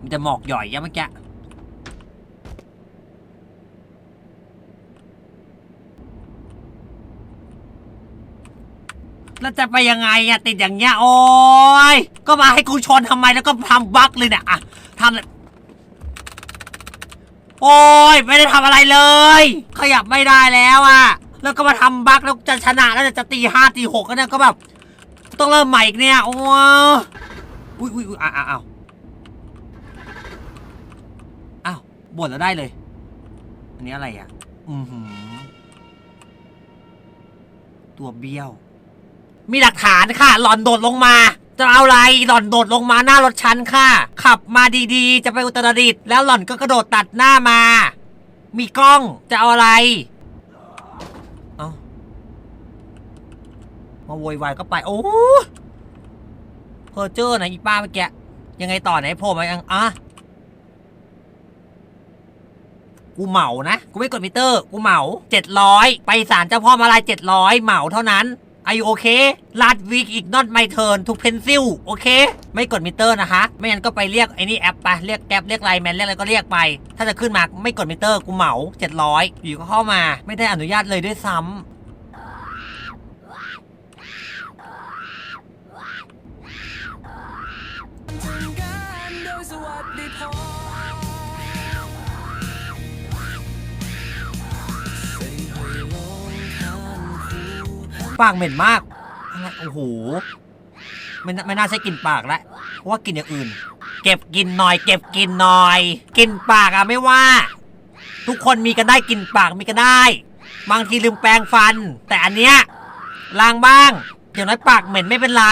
มีแต่หมอกหย่อยยะเมื่อกี้แล้วจะไปยังไงอะติดอย่างเงี้ยโอ้ยก็มาให้กูชนทำไมแล้วก็ทำบั๊กเลยเนี่ยอะทำโอ้ยไม่ได้ทำอะไรเลย ขยับไม่ได้แล้วอะแล้วก็มาทำบั๊กแล้วจะชนะแล้วจะตีห้าตีหกก็เนี่ยก็แบบต้องเริ่มใหม่อีกเนี่ยโอ้ยอุ้ยอุ้ยอ้าวอ้าวอ้าวอ้าว บ่นแล้วได้เลย อันนี้อะไรอะ อือหือ ตัวเบี้ยว มีหลักฐานค่ะ หล่อนโดดลงมา จะเอาอะไร หล่อนโดดลงมาหน้ารถฉันค่ะ ขับมาดีๆ จะไปอุตรดิตถ์แล้วหล่อนก็กระโดดตัดหน้ามา มีกล้อง จะเอาอะไร เอามาโวยวายก็ไป โอ้เพอเจอร์นะอีป้าเมื่อกี้ ยังไงต่อไหนโผล่มายังอะ กูเหมานะ กูไม่กดมิเตอร์ กูเหมาเจ็ดร้อยไปศาลเจ้าพ่อมาลายเจ็ดร้อยเหมาเท่านั้นไอโอเคลาดวีกอีกนอตไม่เทินทุกเพนซิลโอเค ไม่กดมิเตอร์นะคะ ไม่งั้นก็ไปเรียกไอ้นี่แอปไปเรียกแก๊ปเรียกไลน์แมนเรียกอะไรก็เรียกไป ถ้าจะขึ้นมาไม่กดมิเตอร์กูเหมาเจ็ดร้อยอยู่ก็เข้ามา ไม่ได้อนุญาตเลยด้วยซ้ำสวัสดิพร ปากเหม็นมากอะไรโอ้โหไม่น่าไม่น่าใช่กลินปากแล้วเพราะว่ากินอย่างอื่น เก็บกินหน่อย เก็บกินหน่อยกินปากอะไม่ว่า ทุกคนมีกันได้กินปากมีกันได้ บางทีลืมแปรงฟัน แต่อันเนี้ยล้างบ้างอย่างน้อยปากเหม็นไม่เป็นไร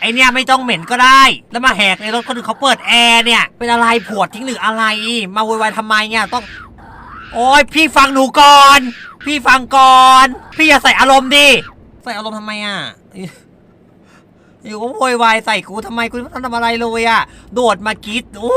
ไอเนี้ยไม่ต้องเหม็นก็ได้ แล้วมาแหกในรถคนอื่นเขาเปิดแอร์เนี่ย เป็นอะไรผวดทิ้งหรืออะไร มาโวยวายทำไมเนี่ยต้อง โอ้ยพี่ฟังหนูก่อน พี่ฟังก่อน พี่อย่าใส่อารมณ์ดิ ใส่อารมณ์ทำไมอะ อยู่ก็โวยวายใส่กูทำไมกูไม่ต้องทำอะไรเลยอะ โดดมากรีดโอ้